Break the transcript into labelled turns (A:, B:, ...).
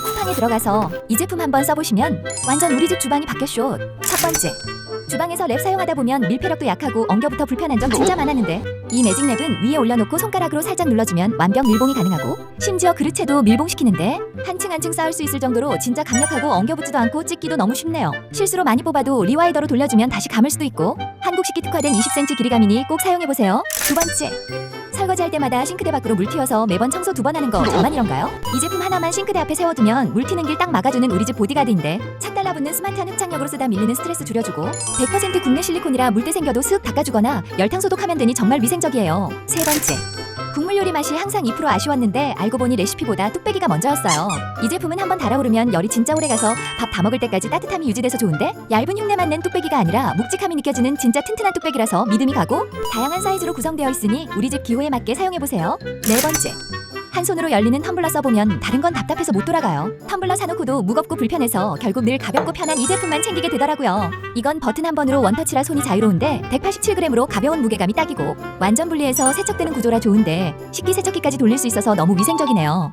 A: 쿠팡에 들어가서 이 제품 한번 써보시면 완전 우리 집 주방이 바뀌었쇼. 첫 번째, 주방에서 랩 사용하다 보면 밀폐력도 약하고 엉겨부터 불편한 점 진짜 많았는데 이 매직 랩은 위에 올려놓고 손가락으로 살짝 눌러주면 완벽 밀봉이 가능하고 심지어 그릇채도 밀봉시키는데 한층 한층 쌓을 수 있을 정도로 진짜 강력하고 엉겨붙지도 않고 찢기도 너무 쉽네요. 실수로 많이 뽑아도 리와이더로 돌려주면 다시 감을 수도 있고 한국식기 특화된 20cm 길이감이니 꼭 사용해보세요. 두 번째, 설거지할 때마다 싱크대 밖으로 물 튀어서 매번 청소 두 번 하는 거 저만 이런가요? 이 제품 하나만 싱크대 앞에 세워두면 물 튀는 길 딱 막아주는 우리 집 보디가드인데 착 달라붙는 스마트한 흡착력으로 쓰다 밀리는 스트레스 줄여주고 100% 국내 실리콘이라 물때 생겨도 슥 닦아주거나 열탕 소독하면 되니 정말 위생적이에요. 세 번째. 국물 요리 맛이 항상 2% 아쉬웠는데 알고 보니 레시피보다 뚝배기가 먼저였어요. 이 제품은 한번 달아오르면 열이 진짜 오래 가서 밥 다 먹을 때까지 따뜻함이 유지돼서 좋은데 얇은 흉내 맞는 뚝배기가 아니라 묵직함이 느껴지는 진짜 튼튼한 뚝배기라서 믿음이 가고 다양한 사이즈로 구성되어 있으니 우리 집 기호에 맞게 사용해 보세요. 네 번째. 한 손으로 열리는 텀블러 써보면 다른 건 답답해서 못 돌아가요. 텀블러 사놓고도 무겁고 불편해서 결국 늘 가볍고 편한 이 제품만 챙기게 되더라고요. 이건 버튼 한 번으로 원터치라 손이 자유로운데 187g으로 가벼운 무게감이 딱이고 완전 분리해서 세척되는 구조라 좋은데 식기세척기까지 돌릴 수 있어서 너무 위생적이네요.